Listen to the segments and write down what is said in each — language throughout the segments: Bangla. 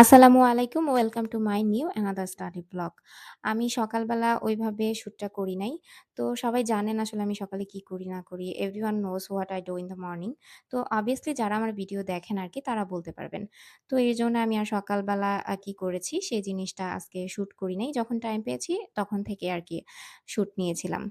আসসালামু আলাইকুম। Welcome to my new another study blog. আমি সকালবেলা ওইভাবে শ্যুটটা করি নাই। তো সবাই জানেন আসলে আমি সকালে কি করি না করি। Everyone knows what I do in the morning. তো অবভিয়াসলি যারা আমার ভিডিও দেখেন আর কি তারা বলতে পারবেন। তো এজন্য আমি আর সকালবেলা কি করেছি সেই জিনিসটা আজকে শ্যুট করি নাই। যখন টাইম পেয়েছি তখন থেকে আর কি শ্যুট নিয়েছিলাম।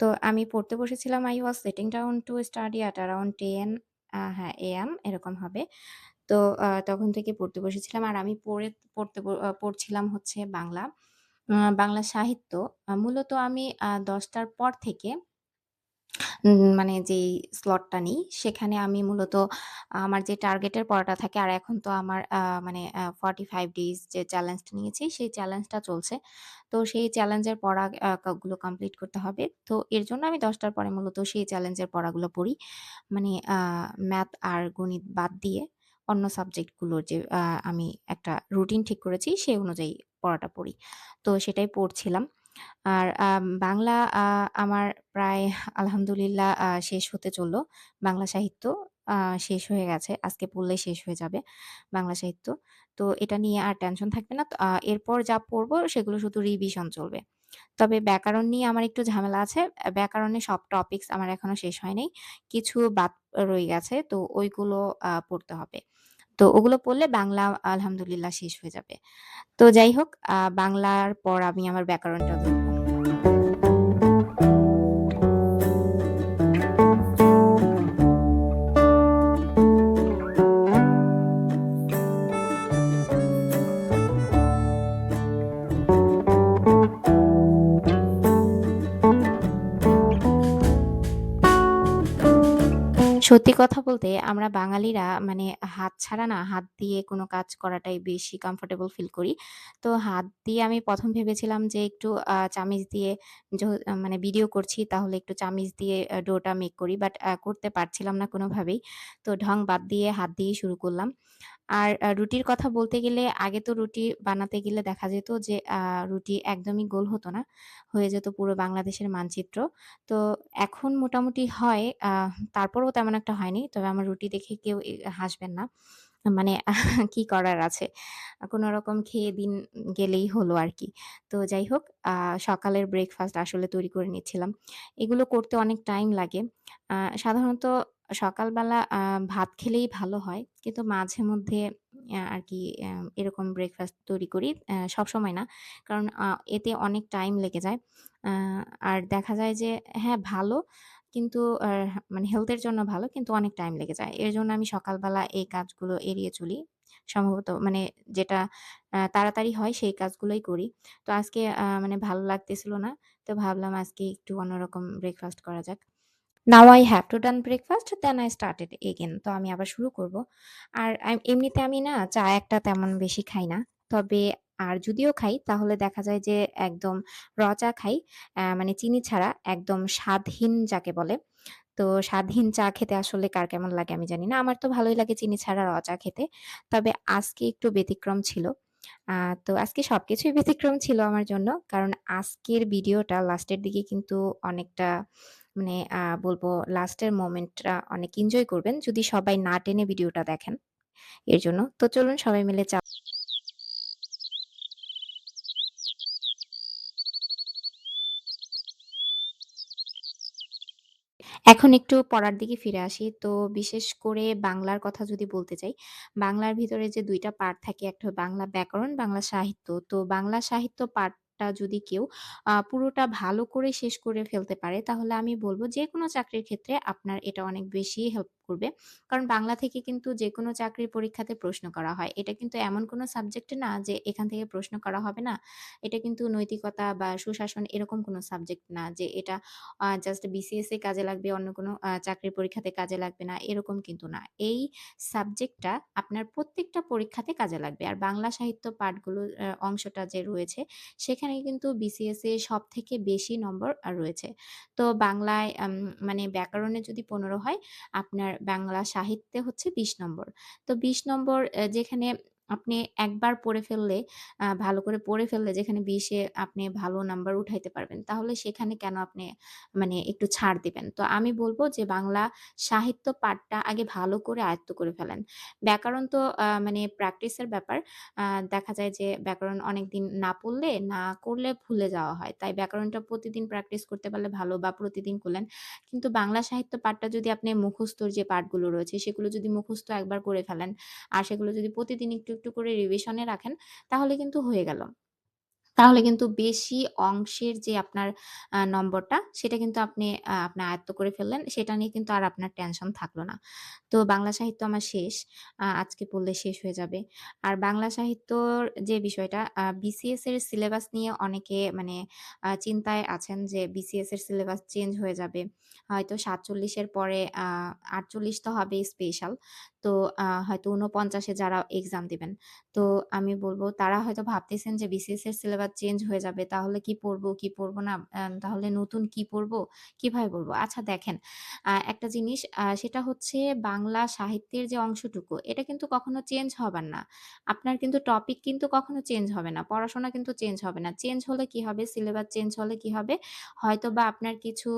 তো আমি পড়তে বসেছিলাম I was sitting down to study at around 10 uh হ্যাঁ, AM এরকম হবে। তো তখন থেকে পড়তে বসেছিলাম। আর আমি পড়ে পড়তে পড়ছিলাম হচ্ছে বাংলা। বাংলা সাহিত্য। মূলত আমি দশটার পর থেকে মানে যেই স্লটটা নিই, সেখানে আমি মূলত আমার যে টার্গেটের পড়াটা থাকে আর এখন তো আমার মানে আ 45 ডেইজ যে চ্যালেঞ্জটা নিয়েছি, সেই চ্যালেঞ্জটা চলছে। তো সেই চ্যালেঞ্জের পড়া আ ক গুলো কমপ্লিট করতে হবে। তো এর জন্য আমি দশটার পরে মূলত সেই চ্যালেঞ্জের পড়াগুলো পড়ি। মানে ম্যাথ আর গণিত বাদ দিয়ে অন্য সাবজেক্টগুলোর যে আমি একটা রুটিন ঠিক করেছি, সেই অনুযায়ী পড়াটা পড়ি। তো সেটাই পড়ছিলাম। আর বাংলা আমার প্রায় আলহামদুলিল্লাহ শেষ হতে চলল। বাংলা সাহিত্য শেষ হয়ে গেছে। আজকে পড়লে শেষ হয়ে যাবে বাংলা সাহিত্য। তো এটা নিয়ে আর টেনশন থাকবে না। এরপর যা পড়ব সেগুলো শুধু রিভিশন চলবে। তবে ব্যাকরণ নিয়ে আমার একটু ঝামেলা আছে। ব্যাকরণে সব টপিকস আমার এখনও শেষ হয় নাই। কিছু বাদ রয়ে গেছে। তো ওইগুলো পড়তে হবে। তো ওগুলো পড়লে বাংলা আলহামদুলিল্লাহ শেষ হয়ে যাবে। তো যাই হোক বাংলার পর আমি আমার ব্যাকরণটা। সত্যি কথা বলতে আমরা বাঙালিরা মানে হাত ছাড়া না, হাত দিয়ে কোনো কাজ করাটাই বেশি কমফোর্টেবল ফিল করি। তো হাত দিয়ে আমি প্রথম ভেবেছিলাম যে একটু চামিচ দিয়ে মানে ভিডিও করছি, তাহলে একটু চামিচ দিয়ে ডোটা মেক করি। বাট করতে পারছিলাম না কোনোভাবেই। তো ঢং বাদ দিয়ে হাত দিয়ে শুরু করলাম। আর রুটির কথা বলতে গেলে আগে তো রুটি বানাতে গেলে দেখা যেত যে রুটি একদমই গোল হতো না। হয়ে যেত পুরো বাংলাদেশের মানচিত্র। তো এখন মোটামুটি হয়। তারপরেও তেমন একটা হয়নি। তবে আমার রুটি দেখে কেউ হাসবেন না। মানে কি করার আছে? কোনো রকম খেয়ে দিন গেলেই হলো আর কি তো যাই হোক সকালের ব্রেকফাস্ট আসলে তৈরি করে নিচ্ছিলাম। এগুলো করতে অনেক টাইম লাগে। সাধারণত সকালবেলা ভাত খেলেই ভালো হয়। কিন্তু মাঝে মধ্যে আ আরকি অ্যা এরকম ব্রেকফাস্ট তৈরি করি। অ্যা সবসময় না। কারণ এতে অনেক টাইম লেগে যায়। আর দেখা যায় যে হ্যাঁ, ভালো কিন্তু মানে হেলথ এর জন্য ভালো কিন্তু অনেক টাইম লেগে যায়। এর জন্য আমি সকালবেলা এই কাজগুলো এড়িয়ে চলি। সম্ভবত মানে যেটা তাড়াতাড়ি হয় সেই কাজগুলোই করি। তো আজকে মানে ভালো লাগতেছিল না। তো ভাবলাম আজকে একটু অন্যরকম ব্রেকফাস্ট করা যাক। Now I have to done breakfast then I started again তো আমি আবার শুরু করব। আর এমনিতে আমি না চা একটা তেমন বেশি খাই না। তবে আর যদিও খাই, তাহলে দেখা যায় যে একদম র চা খাই। মানে চিনি ছাড়া একদম স্বাদহীন যাকে বলে। তো স্বাদহীন চা খেতে আসলে কার কেমন লাগে আমি জানি না। আমার তো ভালোই লাগে চিনি ছাড়া র চা খেতে। তবে আজকে একটু ব্যতিক্রম ছিল। তো আজকে সবকিছুই ব্যতিক্রম ছিল আমার জন্য। কারণ আজকের ভিডিওটা লাস্টের দিকে কিন্তু অনেকটা মানে বলব লাস্টের মোমেন্টটা অনেক এনজয় করবেন যদি সবাই না টেনে ভিডিওটা দেখেন। এর জন্য। তো চলুন সবাই মিলে চা এখন একটু পড়ার দিকে ফিরে আসি। তো বিশেষ করে বাংলার কথা যদি বলতে চাই, বাংলার ভিতরে যে ২ টা পার্ট থাকে, একটা বাংলা ব্যাকরণ, বাংলা সাহিত্য। তো বাংলা সাহিত্য পার্টটা যদি কেউ পুরোটা ভালো করে শেষ করে ফেলতে পারে, তাহলে আমি বলব যেকোনো চাকরির ক্ষেত্রে আপনার এটা অনেক বেশি হেল্প করবে। কারণ বাংলা থেকে কিন্তু যেকোনো চাকরির পরীক্ষাতে প্রশ্ন করা হয়। এটা কিন্তু এমন কোনো সাবজেক্ট না যে এখান থেকে প্রশ্ন করা হবে না। এটা কিন্তু নৈতিকতা বা সুশাসন এরকম কোনো সাবজেক্ট না যে এটা জাস্ট বিসিএস এ কাজে লাগবে, অন্য কোনো চাকরির পরীক্ষাতে কাজে লাগবে না, এরকম কিন্তু না। এই সাবজেক্টটা আপনার প্রত্যেকটা পরীক্ষাতে কাজে লাগবে। আর বাংলা সাহিত্য পাঠগুলোর অংশটা যে রয়েছে, সেখানে কিন্তু বিসিএস এ সব থেকে বেশি নম্বর রয়েছে। তো বাংলায় মানে ব্যাকরণে যদি ১৫ হয়, আপনার বাংলা সাহিত্যে হচ্ছে ২০ নম্বর। তো ২০ নম্বর যেখানে আপনি একবার পড়ে ফেললে ভালো করে পড়ে ফেললে যেখানে বিশে আপনি ভালো নাম্বার উঠাইতে পারবেন। তাহলে সেখানে কেন আপনি মানে একটু ছাড় দিবেন? তো আমি বলব যে বাংলা সাহিত্য পাঠটা আগে ভালো করে আয়ত্ত করে ফেলেন। ব্যাকরণ তো মানে প্র্যাকটিসের ব্যাপার। দেখা যায় যে ব্যাকরণ অনেক দিন না পড়লে, না করলে ভুলে যাওয়া হয়। তাই ব্যাকরণটা প্রতিদিন প্র্যাকটিস করতে পারলে ভালো বা প্রতিদিন করলেন। কিন্তু বাংলা সাহিত্য পাঠটা যদি আপনি মুখস্থর যে পাঠগুলো রয়েছে সেগুলো যদি মুখস্থ একবার করে ফেলেন আর সেগুলো যদি প্রতিদিন একটু, একটু করে রিভিশনে রাখেন তাহলে কিন্তু হয়ে গেল। তাহলে কিন্তু বেশি অংশের যে আপনার নম্বরটা, সেটা কিন্তু আপনি আপনি আয়ত্ত করে ফেললেন। সেটা নিয়ে কিন্তু আর আপনার টেনশন থাকল না। তো বাংলা সাহিত্য আমার শেষ। আজকে পড়লে শেষ হয়ে যাবে। আর বাংলা সাহিত্যর যে বিষয়টা বিসিএস এর সিলেবাস নিয়ে অনেকে মানে চিন্তায় আছেন যে বিসিএস এর সিলেবাস চেঞ্জ হয়ে যাবে। হয়তো ৪৭ এর পরে, আ ৪৮ তো হবে স্পেশাল। তো হয়তো ৪৯ এ যারা এক্সাম দিবেন। তো আমি বলব, তারা হয়তো ভাবতেছেন যে বিসিএস এর সিলেবাস চেঞ্জ হয়ে যাবে। তাহলে কি পড়ব, কি পড়ব না? তাহলে নতুন কি পড়ব? কীভাবে পড়ব? আচ্ছা দেখেন, একটা জিনিস সেটা হচ্ছে বাংলা সাহিত্যের যে অংশটুকু এটা কিন্তু কখনো চেঞ্জ হবার না। আপনার কিন্তু টপিক কিন্তু কখনো চেঞ্জ হবে না। পড়াশোনা কিন্তু চেঞ্জ হবে না। চেঞ্জ হলে কি হবে? সিলেবাস চেঞ্জ হলে কি হবে? হয়তোবা আপনার কিছু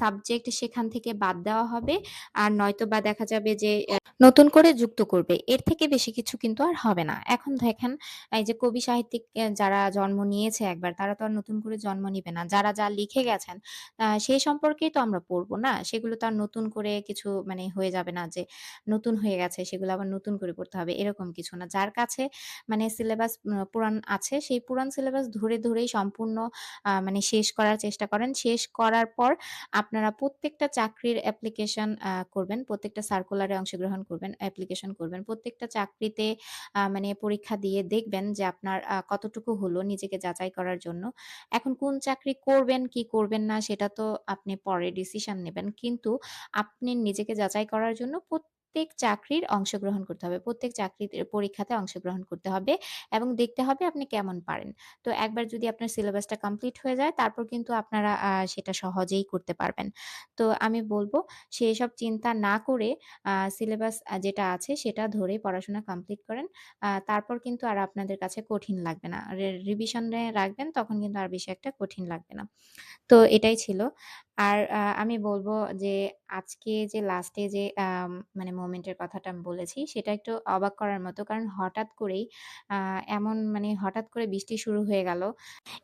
সাবজেক্ট সেখান থেকে বাদ দেওয়া হবে। আর নয়তো বা দেখা যাবে যে নতুন করে যুক্ত করবে। এর থেকে বেশি কিছু কিন্তু আর হবে না। এখন দেখেন এই যে কবি সাহিত্যিক যারা জন্ম নিয়েছে একবার তারা তো আর নতুন করে জন্ম নিবে না। যারা যা লিখে গেছেন সেই সম্পর্কেই তো আমরা পড়ব না? সেগুলো তো আর নতুন করে কিছু মানে হয়ে যাবে না যে নতুন হয়ে গেছে সেগুলো আবার নতুন করে পড়তে হবে এরকম কিছু না। যার কাছে মানে সিলেবাস পুরান আছে সেই পুরান সিলেবাস ধরে, ধরেই সম্পূর্ণ মানে শেষ করার চেষ্টা করেন। শেষ করার পর আপনারা প্রত্যেকটা চাকরির অ্যাপ্লিকেশন করবেন। প্রত্যেকটা সার্কুলারে অংশগ্রহণ করবেন, অ্যাপ্লিকেশন করবেন। প্রত্যেকটা চাকরিতে মানে পরীক্ষা দিয়ে দেখবেন যে আপনার কতটুকু হলো নিজেকে যাচাই করার জন্য। এখন কোন চাকরি করবেন, কি করবেন না সেটা তো আপনি পরে ডিসিশন নেবেন। কিন্তু আপনি নিজেকে যাচাই করার জন্য প্রত্যেক চাকরির অংশগ্রহণ করতে হবে। প্রত্যেক চাকরিতে পরীক্ষাতে অংশগ্রহণ করতে হবে এবং দেখতে হবে আপনি কেমন পারেন। তো একবার যদি আপনার সিলেবাসটা কমপ্লিট হয়ে যায়, তারপর কিন্তু আপনারা সেটা সহজেই করতে পারবেন। তো আমি বলব সেই সব চিন্তা না করে সিলেবাস যেটা আছে সেটা ধরে পড়াশোনা কমপ্লিট করেন। তারপর কিন্তু আর আপনাদের কাছে কঠিন লাগবে না। রিভিশনে রাখবেন, তখন কিন্তু আর বেশি একটা কঠিন লাগবে না। তো এটাই ছিল। আর আমি বলব যে আজকে যে লাস্টে যে মানে মোমেন্টের কথাটা আমি বলেছি, সেটা একটু অবাক করার মতো। কারণ হঠাৎ করেই এমন মানে হঠাৎ করে বৃষ্টি শুরু হয়ে গেল।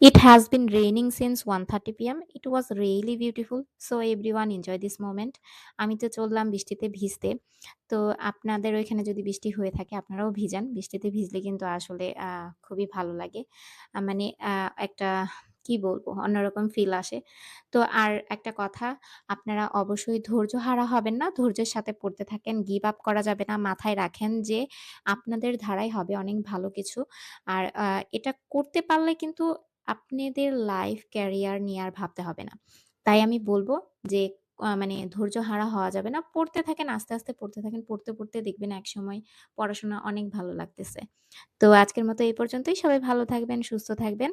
It has been raining since 1:30 PM. It was really beautiful. So, everyone enjoy this moment আমি তো চললাম বৃষ্টিতে ভিজতে। তো আপনাদের ওইখানে যদি বৃষ্টি হয়ে থাকে, আপনারাও ভিজান। বৃষ্টিতে ভিজলে কিন্তু আসলে খুবই ভালো লাগে। মানে একটা কি বলব? অন্যরকম ফিল আসে। তো আর একটা কথা আপনারা অবশ্যই ধৈর্যহারা হবেন না। ধৈর্যের সাথে পড়তে থাকেন। গিভ আপ করা যাবে না। মাথায় রাখেন যে আপনাদের ধারাই হবে অনেক ভালো কিছু। আর এটা করতে পারলে কিন্তু আপনাদের লাইফ ক্যারিয়ার নিয়ে আর ভাবতে হবে না। তাই আমি বলব যে মানে ধৈর্যহারা হওয়া যাবে না। পড়তে থাকেন, আস্তে, আস্তে পড়তে থাকেন। পড়তে, পড়তে দেখবেন একসময় পড়াশোনা অনেক ভালো লাগতেছে। তো আজকের মতো এই পর্যন্তই। সবাই ভালো থাকবেন, সুস্থ থাকবেন।